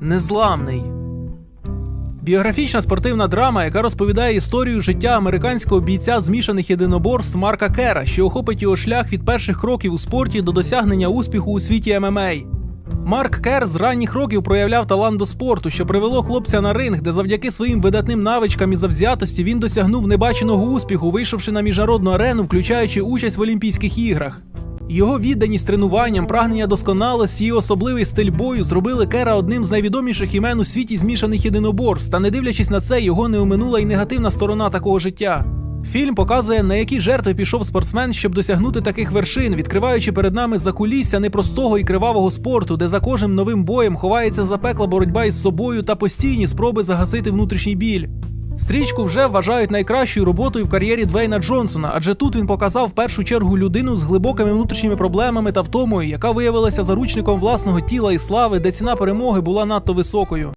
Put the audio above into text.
Незламний. Біографічна спортивна драма, яка розповідає історію життя американського бійця змішаних єдиноборств Марка Кера, що охопить його шлях від перших кроків у спорті до досягнення успіху у світі ММА. Марк Кер з ранніх років проявляв талант до спорту, що привело хлопця на ринг, де завдяки своїм видатним навичкам і завзятості він досягнув небаченого успіху, вийшовши на міжнародну арену, включаючи участь в Олімпійських іграх. Його відданість тренуванням, прагнення досконалості і особливий стиль бою зробили Кера одним з найвідоміших імен у світі змішаних єдиноборств, та не дивлячись на це, його не оминула й негативна сторона такого життя. Фільм показує, на які жертви пішов спортсмен, щоб досягнути таких вершин, відкриваючи перед нами закулісся непростого і кривавого спорту, де за кожним новим боєм ховається запекла боротьба із собою та постійні спроби загасити внутрішній біль. Стрічку вже вважають найкращою роботою в кар'єрі Двейна Джонсона, адже тут він показав в першу чергу людину з глибокими внутрішніми проблемами та втомою, яка виявилася заручником власного тіла і слави, де ціна перемоги була надто високою.